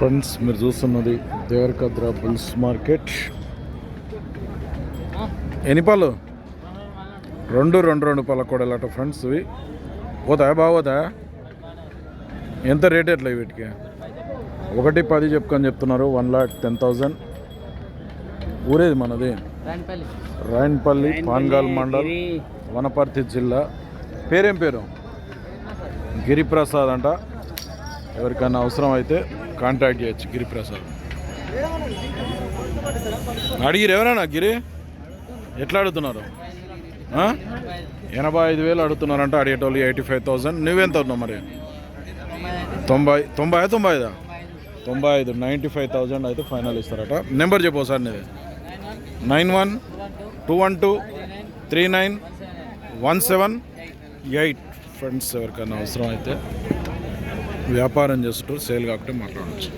Friends మీరు చూస్తున్నది Devarakadra bulls market. ఎన్ని పాలు రెండు రెండు రెండు పాల కూడలట ఫ్రెండ్స్ ఇవి. పోతాయా? బాగోతాయా ఎంత రేట్ ఎట్లా వీటికి? ఒకటి పది చెప్పుకొని చెప్తున్నారు వన్ లాక్ టెన్ థౌజండ్. ఊరేది మనది? రాయన్పల్లి. పాన్గాల్ మండల్ వనపర్తి జిల్లా. పేరేం పేరు? గిరిప్రసాద్ అంట. ఎవరికైనా అవసరం అయితే కాంటాక్ట్ చేయొచ్చు గిరిప్రసాద్ అడిగిరు ఎవరైనా గిరి? ఎట్లా అడుగుతున్నారు ఎనభై ఐదు వేలు అడుగుతున్నారంట అడిగేటోళ్ళు ఎయిటీ ఫైవ్ థౌసండ్. నువ్వెంత అవుతున్నావు మరి? తొంభై తొంభై తొంభై ఐదా తొంభై ఐదు నైంటీ ఫైవ్ థౌజండ్ అయితే ఫైనల్ ఇస్తారట. నెంబర్ చెప్పు సార్ నీది. Nine one two one two three nine one seven eight. Friends ఎవరికైనా అవసరం అయితే. వ్యాపారం చేస్తుంటారు సేల్ కాకుండా మాట్లాడవచ్చు